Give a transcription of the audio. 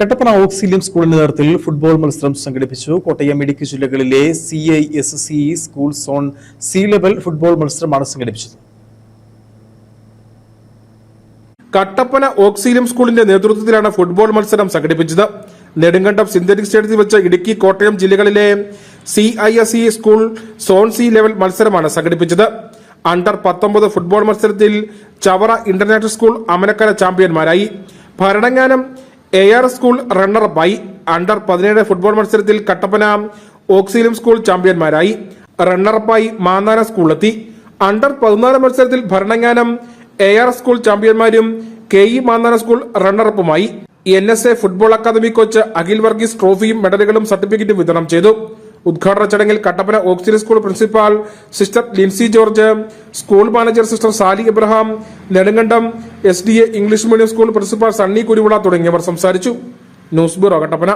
Kattappana Auxilium സ്കൂളിന്റെ നേതൃത്വത്തിൽ football മത്സരം സംഘടിപ്പിച്ചു. കോട്ടയം ഇടുക്കി ജില്ലകളിലെ C I S C school zone C level football മത്സരമാണ് സംഘടിപ്പിച്ചത്. കട്ടപ്പന ഓക്സിലിയം സ്കൂളിന്റെ നേതൃത്വത്തിലാണ് ഫുട്ബോൾ മത്സരം സംഘടിപ്പിച്ചത്. നെടുങ്കണ്ടം സിന്തറ്റിക് സ്റ്റേഡിയത്തിൽ വെച്ച് ഇടുക്കി കോട്ടയം ജില്ലകളിലെ C I S E school zone C level മത്സരമാണ് സംഘടിപ്പിച്ചത്. അണ്ടർ പത്തൊമ്പത് ഫുട്ബോൾ മത്സരത്തിൽ ചവറ ഇന്റർനാഷണൽ സ്കൂൾ അമനക്കര ചാമ്പ്യന്മാരായി. ഭരണങ്ങാനം എ ആർ സ്കൂൾ റണ്ണറപ്പായി അണ്ടർ പതിനേഴ് ഫുട്ബോൾ മത്സരത്തിൽ കട്ടപ്പന ഓക്സിലും സ്കൂൾ ചാമ്പ്യന്മാരായി റണ്ണറപ്പായി മാന്നാന സ്കൂളിലെത്തി അണ്ടർ പതിനാല് മത്സരത്തിൽ ഭരണങ്ങാനം എ ആർ സ്കൂൾ ചാമ്പ്യന്മാരും K E Mannana school റണ്ണറപ്പുമായി N S A football academy coach Akhil Varghese ട്രോഫിയും മെഡലുകളും സർട്ടിഫിക്കറ്റും വിതരണം ചെയ്തു. ഉദ്ഘാടന ചടങ്ങിൽ Kattappana Auxilium school principal sister Lincy George school manager sister Sally Abraham Nedumkandam S English medium school principal Sunny Kuruvila തുടങ്ങിയവർ സംസാരിച്ചു. News bureau Kattappana.